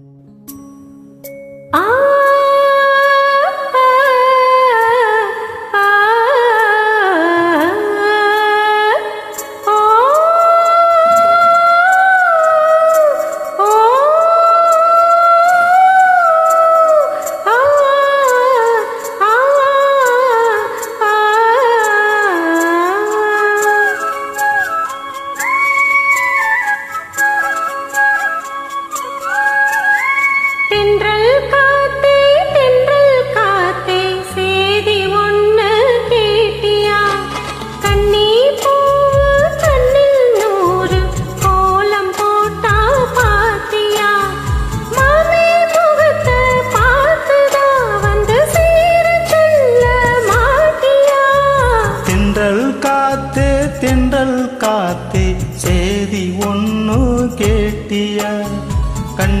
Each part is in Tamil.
Mm-hmm.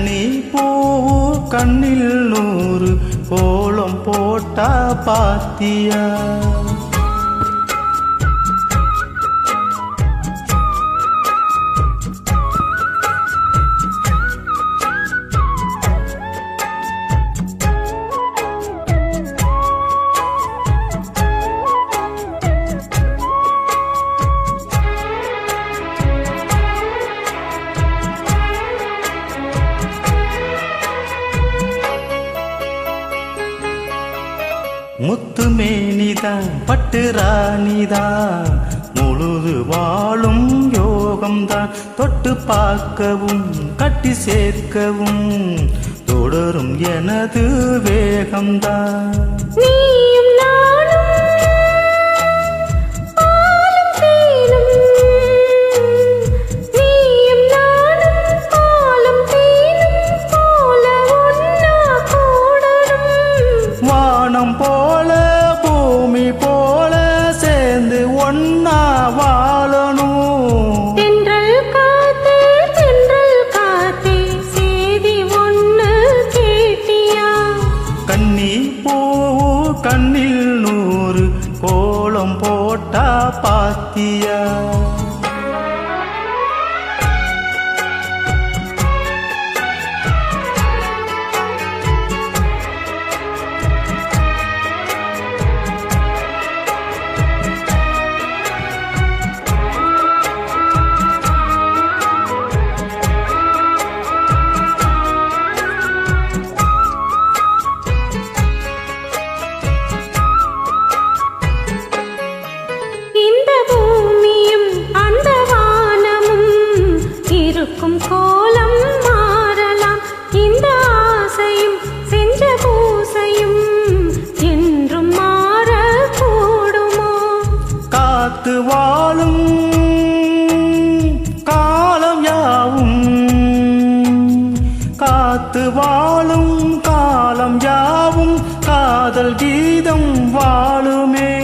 நீ பூவு கண்ணில் நூறு கோலம் போட்டா பாத்தியா? முத்து மேனிதான் பட்டு ராணிதான் முழுது வாழும் யோகம்தான். தொட்டு பார்க்கவும் கட்டி சேர்க்கவும். தொடரும் எனது வேகம்தான். வானம் போல பூமி போல சேர்ந்து ஒன்னா வாழணும். தென்றல் காத்தே தென்றல் காத்தே சேதி ஒண்ணு கேட்டியா? கண்ணி பூவு கண்ணில் நூறு கோலம் போட்டா பாத்தியா? காத்து வாழும் காலம் யாவும். காத்து வாழும் காலம் யாவும். காதல் கீதம் வாழுமே.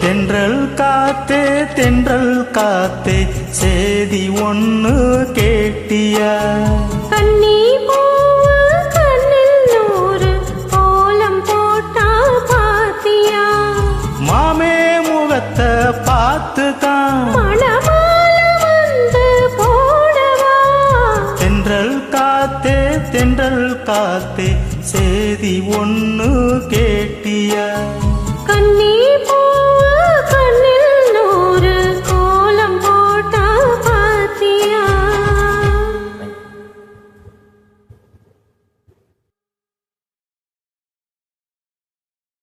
தென்றல் காத்தே தென்றல் காத்தே சேதி ஒன்று கேட்டியா காத்தே தென்றல் சேதி ஒன்று கே